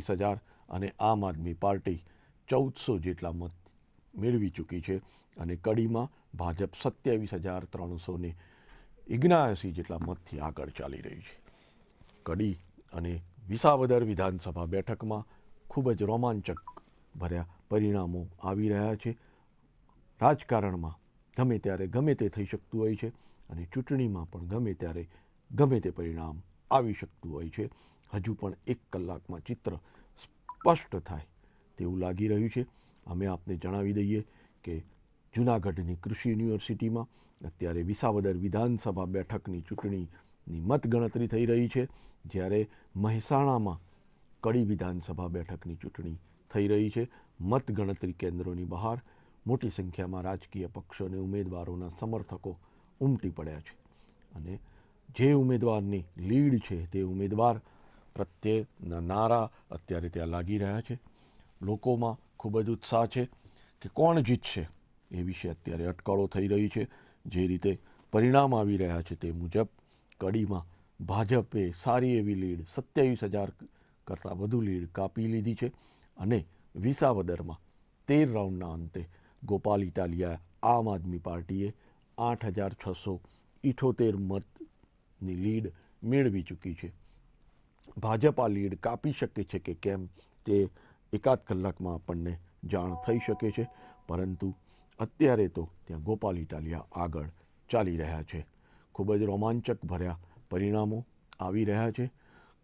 તેત્રીસ હજાર અને આમ આદમી પાર્ટી ચૌદસો જેટલા મત મેળવી ચૂકી છે અને કડીમાં ભાજપ સત્યાવીસ હજાર ત્રણસો ને ઓગણએંસી જેટલા મતથી આગળ ચાલી રહી છે. કડી અને વિસાવદર વિધાનસભા બેઠકમાં ખૂબ જ રોમાંચક ભર્યા પરિણામો આવી રહ્યા છે. રાજકારણમાં ગમે ત્યારે ગમે તે થઈ શકતું હોય છે અને ચૂંટણીમાં પણ ગમે ત્યારે ગમે તે પરિણામ આવી શકતું હોય છે. હજુ પણ એક કલાકમાં ચિત્ર સ્પષ્ટ થાય તેવું લાગી રહ્યું છે. અમે આપને જણાવી દઈએ કે જૂનાગઢની કૃષિ યુનિવર્સિટીમાં અત્યારે વિસાવદર વિધાનસભા બેઠકની ચૂંટણીની મતગણતરી થઈ રહી છે, જ્યારે મહેસાણામાં કડી વિધાનસભા બેઠકની ચૂંટણી થઈ રહી છે. મતગણતરી કેન્દ્રોની બહાર મોટી સંખ્યામાં રાજકીય પક્ષો અને ઉમેદવારોના સમર્થકો ઉમટી પડ્યા છે. અને જે ઉમેદવારની લીડ છે તે ઉમેદવાર પ્રત્યેના નારા અત્યારે ત્યાં લાગી રહ્યા છે. લોકોમાં ખૂબ જ ઉત્સાહ છે કે કોણ જીતશે એ વિશે અત્યારે અટકળો થઈ રહી છે. જે રીતે પરિણામ આવી રહ્યા છે તે મુજબ કડીમાં ભાજપે સારી એવી લીડ, સત્યાવીસ હજાર કરતાં વધુ લીડ કાપી લીધી છે અને વિસાવદરમાં તેર રાઉન્ડના અંતે ગોપાલ ઇટાલિયા આમ આદમી પાર્ટીએ આઠ હજાર છસો ઇઠોતેર મતની લીડ મેળવી ચૂકી છે. ભાજપ આ લીડ કાપી શકે છે કે કેમ તે એકાદ કલાકમાં આપણને જાણ થઈ શકે છે. પરંતુ અત્યારે તો ત્યાં ગોપાલ ઇટાલિયા આગળ ચાલી રહ્યા છે. ખૂબ જ રોમાંચક ભર્યા પરિણામો આવી રહ્યા છે.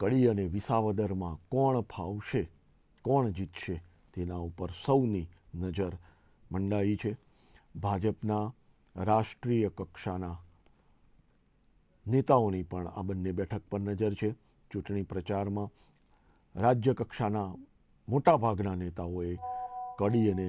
કડી અને વિસાવદરમાં કોણ ફાવશે, કોણ જીતશે તેના ઉપર સૌની નજર મંડાઈ છે. ભાજપના રાષ્ટ્રીય કક્ષાના નેતાઓની પણ આ બંને બેઠક પર નજર છે. ચૂંટણી પ્રચારમાં રાજ્ય કક્ષાના મોટાભાગના નેતાઓએ કડી અને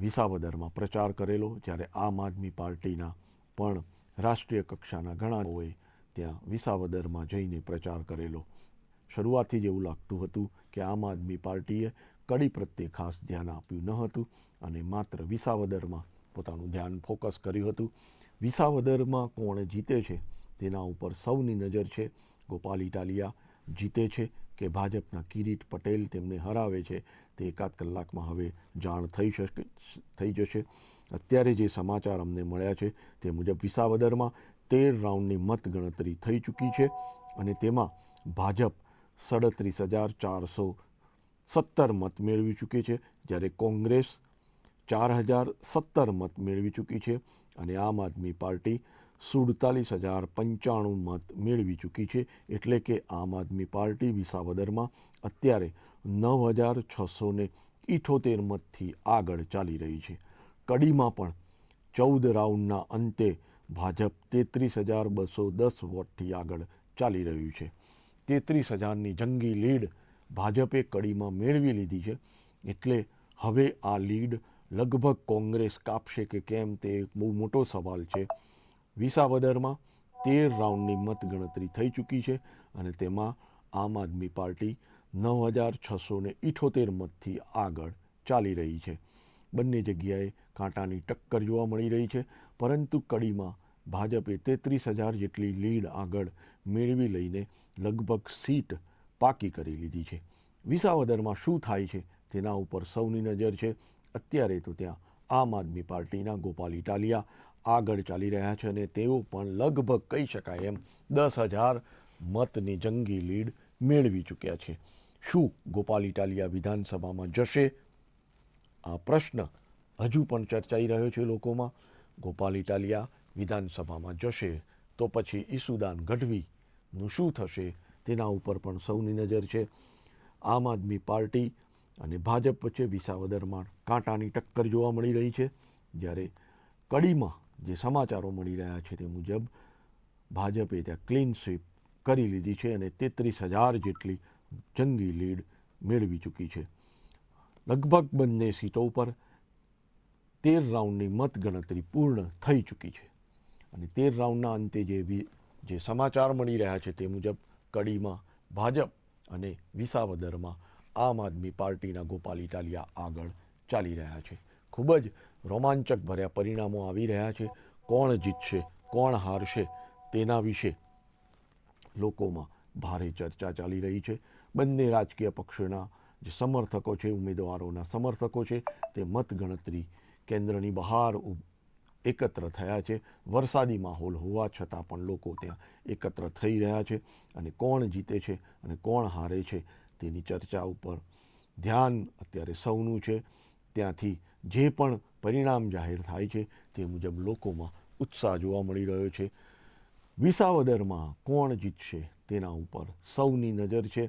વિસાવદરમાં પ્રચાર કરેલો, જ્યારે આમ આદમી પાર્ટીના પણ રાષ્ટ્રીય કક્ષાના ઘણાઓએ ત્યાં વિસાવદરમાં જઈને પ્રચાર કરેલો. શરૂઆતથી જ એવું લાગતું હતું કે આમ આદમી પાર્ટીએ કડી પ્રત્યે ખાસ ધ્યાન આપ્યું ન હતું અને માત્ર વિસાવદરમાં પોતાનું ધ્યાન ફોકસ કર્યું હતું. વિસાવદરમાં કોણ જીતે છે તેના ઉપર સૌની નજર છે. ગોપાલ ઇટાલિયા જીતે છે કે ભાજપના કિરીટ પટેલ તેમને હરાવે છે તે એકાદ કલાકમાં હવે જાણ થઈ શકે થઈ જશે. અત્યારે જે સમાચાર અમને મળ્યા છે તે મુજબ વિસાવદરમાં તેર રાઉન્ડની મતગણતરી થઈ ચૂકી છે અને તેમાં ભાજપ સડત્રીસ હજાર ચારસો સત્તર મત મેળવી ચૂકી છે, જ્યારે કોંગ્રેસ ચાર હજાર સત્તર મત મેળવી ચૂકી છે અને આમ આદમી પાર્ટી સુડતાલીસ હજાર પંચાણું મત મેળવી ચૂકી છે એટલે કે આમ આદમી પાર્ટી વિસાવદરમાં અત્યારે નવ હજાર છસો ને ઇઠોતેર મતથી આગળ ચાલી રહી છે. કડીમાં પણ ચૌદ રાઉન્ડના અંતે ભાજપ તેત્રીસ હજાર બસો દસ વોટથી આગળ ચાલી રહ્યું છે. તેત્રીસ હજારની જંગી લીડ ભાજપે કડીમાં મેળવી લીધી છે એટલે હવે આ લીડ લગભગ કોંગ્રેસ કાપશે કે કેમ તે એક બહુ મોટો સવાલ છે. વિસાવદરમાં તેર રાઉન્ડની મતગણતરી થઈ ચૂકી છે અને તેમાં આમ આદમી પાર્ટી નવ હજાર છસો ને ઇઠોતેર મતથી આગળ ચાલી રહી છે. બંને જગ્યાએ કાંટાની ટક્કર જોવા મળી રહી છે, પરંતુ કડીમાં ભાજપે તેત્રીસ હજાર જેટલી લીડ આગળ મેળવી લઈને લગભગ સીટ પાકી કરી લીધી છે. વિસાવદરમાં શું થાય છે તેના ઉપર સૌની નજર છે. અત્યારે તો ત્યાં આમ આદમી પાર્ટીના ગોપાલ ઇટાલિયા આગળ ચાલી રહ્યા છે અને તેઓ પણ લગભગ કહી શકાય એમ દસ હજાર મતની જંગી લીડ મેળવી ચૂક્યા છે. શું ગોપાલ ઇટાલિયા વિધાનસભામાં જશે? આ પ્રશ્ન હજુ પણ ચર્ચાઈ રહ્યો છે લોકોમાં. ગોપાલ ઇટાલિયા વિધાનસભામાં જશે તો પછી ઈસુદાન ગઢવીનું શું થશે તેના ઉપર પણ સૌની નજર છે. આમ આદમી પાર્ટી અને ભાજપ વચ્ચે વિસાવદરમાં કાંટાની ટક્કર જોવા મળી રહી છે. જ્યારે કડીમાં જે સમાચારો મળી રહ્યા છે તે મુજબ, ભાજપે ત્યાં ક્લીન સ્વીપ કરી લીધી છે અને તેત્રીસ હજાર જેટલી જંગી લીડ મેળવી ચૂકી છે. લગભગ બંને સીટો ઉપર તેર રાઉન્ડની મતગણતરી પૂર્ણ થઈ ચૂકી છે. અને તેર રાઉન્ડના અંતે જે જે સમાચાર મળી રહ્યા છે તે મુજબ, કડીમાં ભાજપ અને વિસાવદરમાં આમ આદમી પાર્ટીના ગોપાલ ઇટાલિયા આગળ ચાલી રહ્યા છે. ખૂબ જ રોમાંચક ભર્યા પરિણામો આવી રહ્યા છે. કોણ જીતશે, કોણ હારશે, તેના વિશે લોકોમાં ભારે ચર્ચા ચાલી રહી છે. બંને રાજકીય પક્ષોના જે સમર્થકો છે, ઉમેદવારોના સમર્થકો છે, તે મતગણતરી કેન્દ્રની બહાર એકત્ર થયા છે. વરસાદી માહોલ હોવા છતાં પણ લોકો ત્યાં એકત્ર થઈ રહ્યા છે અને કોણ જીતે છે અને કોણ હારે છે તેની ચર્ચા ઉપર ધ્યાન અત્યારે સૌનું છે. ત્યાંથી જે પણ પરિણામ જાહેર થાય છે તે મુજબ લોકોમાં ઉત્સાહ જોવા મળી રહ્યો છે. વિસાવદરમાં કોણ જીતશે તેના ઉપર સૌની નજર છે.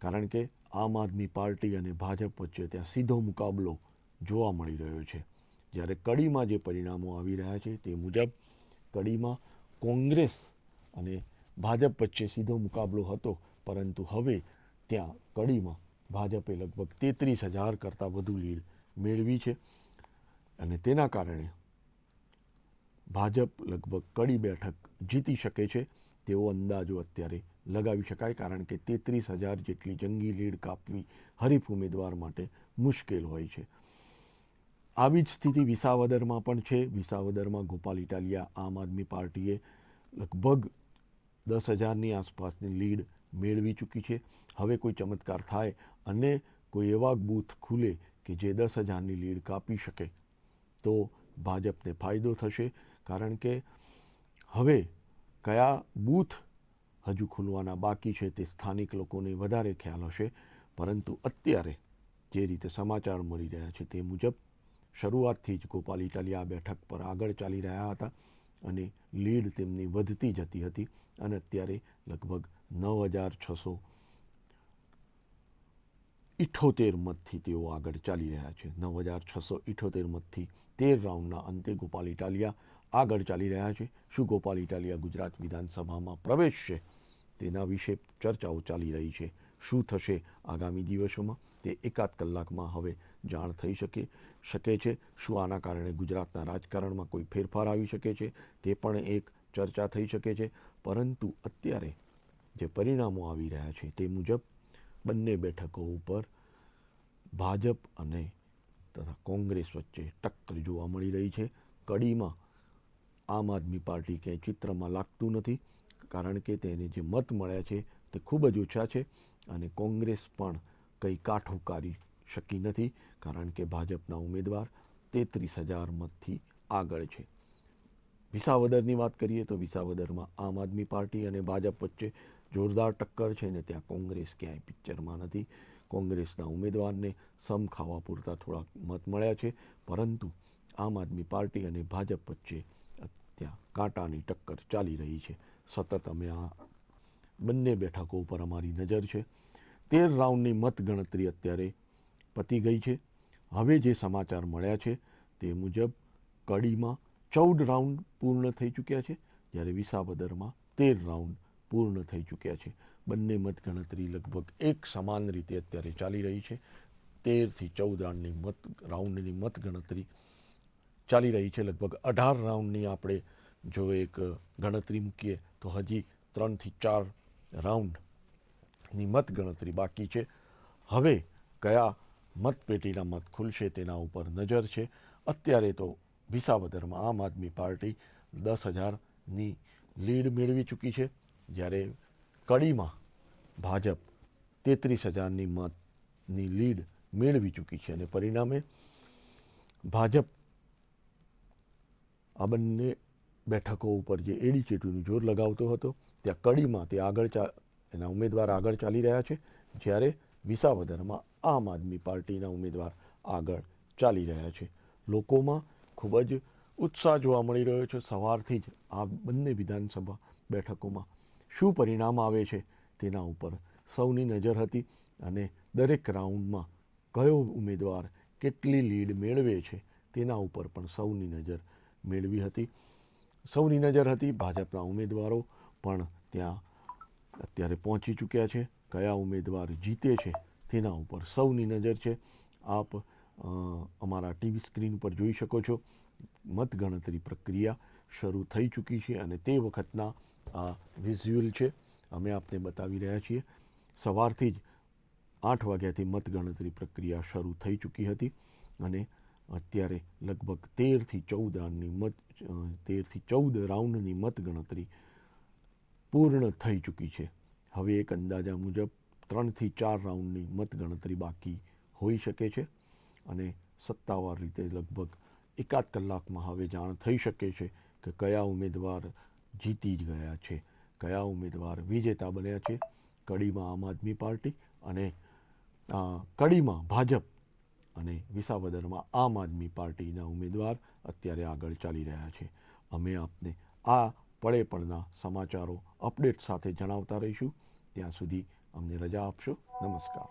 કારણ કે આમ આદમી પાર્ટી અને ભાજપ વચ્ચે ત્યાં સીધો મુકાબલો જોવા મળી રહ્યો છે. જ્યારે કડીમાં જે પરિણામો આવી રહ્યા છે તે મુજબ કડીમાં કોંગ્રેસ અને ભાજપ વચ્ચે સીધો મુકાબલો હતો, પરંતુ હવે ત્યાં કડીમાં ભાજપે લગભગ તેત્રીસ હજાર કરતાં વધુ લીડ મેળવી છે. અને તેના કારણે ભાજપ લગભગ કડી બેઠક જીતી શકે છે. તેવો અંદાજો અત્યારે લગાવી શકાય કારણ કે તેત્રીસ હજાર જેટલી જંગી લીડ કાપવી હરીફ ઉમેદવાર માટે મુશ્કેલ હોય છે. આવી જ સ્થિતિ વિસાવદરમાં પણ છે. વિસાવદરમાં ગોપાલ ઇટાલિયા આમ આદમી પાર્ટીએ લગભગ દસ હજારની આસપાસની લીડ મેળવી ચૂકી છે. હવે કોઈ ચમત્કાર થાય અને કોઈ એવા બૂથ ખુલે કે જે દસ હજારની લીડ કાપી શકે. તો ભાજપને ફાયદો થશે. કારણ કે હવે કયા બૂથ હજુ ખુલવાના બાકી છે તે સ્થાનિક લોકોને વધારે ખ્યાલ હશે. પરંતુ અત્યારે જે રીતે સમાચાર મળી રહ્યા છે તે મુજબ શરૂઆતથી જ ગોપાલ આ બેઠક પર આગળ ચાલી રહ્યા હતા અને લીડ તેમની વધતી જતી હતી અને અત્યારે લગભગ નવ હજાર છસો ઇઠોતેર મતથી તેઓ આગળ ચાલી રહ્યા છે. નવ હજાર છસો ઇઠોતેર મતથી તેર રાઉન્ડના અંતે ગોપાલ ઇટાલિયા આગળ ચાલી રહ્યા છે. શું ગોપાલ ઇટાલિયા ગુજરાત વિધાનસભામાં પ્રવેશશે તેના વિશે ચર્ચાઓ ચાલી રહી છે. શું થશે આગામી દિવસોમાં? તે એકાદ કલાકમાં હવે જાણ થઈ શકે શકે છે. શું આના કારણે ગુજરાતના રાજકારણમાં કોઈ ફેરફાર આવી શકે છે? તે પણ એક ચર્ચા થઈ શકે છે. પરંતુ અત્યારે જે પરિણામો આવી રહ્યા છે તે મુજબ બંને બેઠકો ઉપર ભાજપ અને તથા કોંગ્રેસ વચ્ચે ટક્કર જોવા મળી રહી છે. કડીમાં આમ આદમી પાર્ટી ક્યાંય ચિત્રમાં લાગતું નથી, કારણ કે તેને જે મત મળ્યા છે તે ખૂબ જ ઓછા છે અને કોંગ્રેસ પણ કંઈ કાઠું કાઢી શકી નથી, કારણ કે ભાજપના ઉમેદવાર તેત્રીસ હજાર મતથી આગળ છે. વિસાવદરની વાત કરીએ તો વિસાવદરમાં આમ આદમી પાર્ટી અને ભાજપ વચ્ચે જોરદાર ટક્કર છે ને ત્યાં કોંગ્રેસ ક્યાંય પિક્ચરમાં નથી. કોંગ્રેસના ઉમેદવારને સમ ખાવા પૂરતા થોડાક મત મળ્યા છે, પરંતુ આમ આદમી પાર્ટી અને ભાજપ વચ્ચે ત્યાં કાંટાની ટક્કર ચાલી રહી છે. સતત અમે આ બંને બેઠકો ઉપર અમારી નજર છે. તેર રાઉન્ડની મતગણતરી અત્યારે પતી ગઈ છે. હવે જે સમાચાર મળ્યા છે તે મુજબ કડીમાં ચૌદ રાઉન્ડ પૂર્ણ થઈ ચૂક્યા છે, જ્યારે વિસાવદરમાં તેર રાઉન્ડ પૂર્ણ થઈ ચૂક્યા છે. બંને મતગણતરી લગભગ એક સમાન રીતે અત્યારે ચાલી રહી છે. તેરથી ચૌદ રાઉન્ડની મત, રાઉન્ડની મતગણતરી ચાલી રહી છે. લગભગ અઢાર રાઉન્ડની આપણે જો એક ગણતરી મૂકીએ તો હજી ત્રણથી ચાર રાઉન્ડની મતગણતરી બાકી છે. હવે કયા મતપેટીના મત ખુલશે તેના ઉપર નજર છે. અત્યારે તો વિસાવદરમાં આમ આદમી પાર્ટી દસ હજારની લીડ મેળવી ચૂકી છે. જ્યારે કડીમાં ભાજપ તેત્રીસ હજારની મતની લીડ મેળવી ચૂકી છે અને પરિણામે ભાજપ આ બંને બેઠકો ઉપર જે એડીચેટીનું જોર લગાવતો હતો, ત્યાં કડીમાં તે આગળ ચા, એના ઉમેદવાર આગળ ચાલી રહ્યા છે, જ્યારે વિસાવદરમાં આમ આદમી પાર્ટીના ઉમેદવાર આગળ ચાલી રહ્યા છે. લોકોમાં ખૂબ જ ઉત્સાહ જોવા મળી રહ્યો છે. સવારથી જ આ બંને વિધાનસભા બેઠકોમાં શું પરિણામ આવે છે તેના ઉપર સૌની નજર હતી અને દરેક રાઉન્ડમાં કયો ઉમેદવાર કેટલી લીડ મેળવે છે તેના ઉપર પણ સૌની નજર મેળવી હતી. સૌની નજર હતી ભાજપના ઉમેદવારો, પણ ત્યાં અત્યારે પહોંચી ચૂક્યા છે. કયા ઉમેદવાર જીતે છે તેના ઉપર સૌની નજર છે. આપ અમારા ટીવી સ્ક્રીન પર જોઈ શકો છો. મતગણતરી પ્રક્રિયા શરૂ થઈ ચૂકી છે અને તે વખતના આ વિઝ્યુઅલ છે. અમે આપને બતાવી રહ્યા છીએ. સવારથી જ આઠ વાગ્યાથી મતગણતરી પ્રક્રિયા શરૂ થઈ ચૂકી હતી અને અત્યારે લગભગ તેરથી ચૌદ રાઉન્ડની મત, તેરથી ચૌદ રાઉન્ડની મતગણતરી પૂર્ણ થઈ ચૂકી છે. હવે એક અંદાજા મુજબ ત્રણથી ચાર રાઉન્ડની મતગણતરી બાકી હોઈ શકે છે અને સત્તાવાર રીતે લગભગ એકાદ કલાકમાં હવે જાણ થઈ શકે છે કે કયા ઉમેદવાર જીતી જ ગયા છે. કયા ઉમેદવાર વિજેતા બન્યા છે કડીમાં આમ આદમી પાર્ટી અને કડીમાં ભાજપ અને વિસાવદરમાં આમ આદમી પાર્ટીના ઉમેદવાર અત્યારે આગળ ચાલી રહ્યા છે. અમે આપને આ પળે પળના સમાચારો અપડેટ સાથે જણાવતા રહીશું. ત્યાં સુધી અમને રજા આપશો. નમસ્કાર.